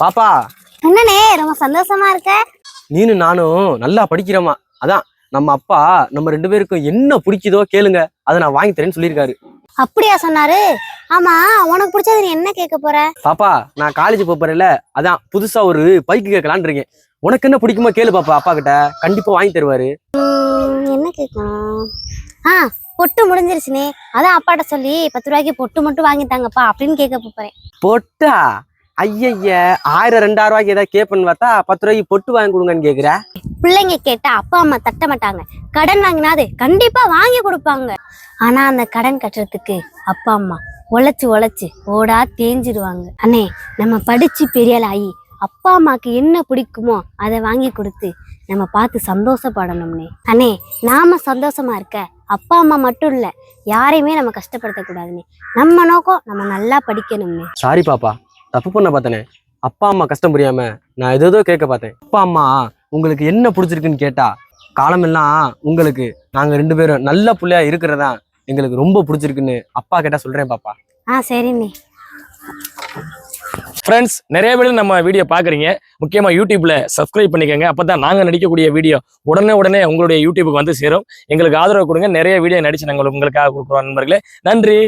பாப்பா என்னண்ணே ரொம்ப சந்தோஷமா இருக்க? நீனு நானும் நல்லா படிக்கிறோமா? அதான் நம்ம அப்பா நம்ம ரெண்டு பேருக்கும் என்ன பிடிக்குதோ கேளுங்க. அதை நான் வாங்கி தரேன்னு சொல்லியிருக்காரு. அப்படியா சொன்னாரு? ஆமா உனக்கு பிடிச்சது நீ என்ன கேட்க போற? பாப்பா நான் காலேஜ் போறேன்ல அதான் புதுசா ஒரு பைக் கேட்கலான்னு இருக்கேன். உனக்கு என்ன பிடிக்குமோ கேளு பாப்பா அப்பா கிட்ட கண்டிப்பா வாங்கி தருவாரு. என்ன கேட்கணும்? ஆ பொட்டு முடிஞ்சிருச்சுனே அதான் அப்பாட்ட சொல்லி பத்து ரூபாய்க்கு பொட்டு மட்டும் வாங்கி தாங்கப்பா அப்படின்னு கேட்க போறேன். பொட்டா? ஐயய்ய ஆயிரம் ரெண்டாயிரம் ரூபாய்க்கு ஏதாவது கேட்பேன்னு பார்த்தா பத்து ரூபாய்க்கு பொட்டு வாங்கி கொடுங்கன்னு கேக்குற? பிள்ளைங்க கேட்டா அப்பா அம்மா தட்ட மாட்டாங்க. கடன் வாங்கினாது கண்டிப்பா வாங்கி கொடுப்பாங்க. ஆனா அந்த கடன் கட்டுறதுக்கு அப்பா அம்மா உழைச்சு உழைச்சு ஓடா தேஞ்சிடுவாங்க. அண்ணே நம்ம படிச்சு பெரிய ஆள் ஆகி அப்பா அம்மாக்கு என்ன பிடிக்குமோ அதை வாங்கி கொடுத்து நம்ம பார்த்து சந்தோஷப்படணும்னே. அண்ணே நாம சந்தோஷமா இருக்க அப்பா அம்மா மட்டும் இல்ல யாரையுமே நம்ம கஷ்டப்படுத்தக்கூடாதுண்ணே நம்ம நோக்கம் நம்ம நல்லா படிக்கணும்னே சாரி பாப்பா தப்பு பண்ண பார்த்தனே. அப்பா அம்மா கஷ்டம் புரியாம நான் ஏதோ கேட்க பார்த்தேன். அப்பா அம்மா உங்களுக்கு என்ன பிடிச்சிருக்குன்னு கேட்டா காலமெல்லாம் உங்களுக்கு நாங்க ரெண்டு பேரும் நல்ல புள்ளையா இருக்கிறதா எங்களுக்கு ரொம்ப பிடிச்சிருக்குன்னு அப்பா கேட்டா சொல்றேன் பாப்பா. ஆ சரிண்ணே ஃப்ரெண்ட்ஸ் நிறைய பேர் நம்ம வீடியோ பார்க்குறீங்க. முக்கியமாக யூடியூப்ல சப்ஸ்கிரைப் பண்ணிக்கோங்க. அப்போ தான் நாங்கள் நடிக்கக்கூடிய வீடியோ உடனே உடனே உங்களுடைய யூடியூபுக்கு வந்து சேரும். எங்களுக்கு ஆதரவு கொடுங்க. நிறைய வீடியோ நடிச்சு நாங்கள் உங்களுக்காக கொடுக்குறோம் நண்பர்களே. நன்றி.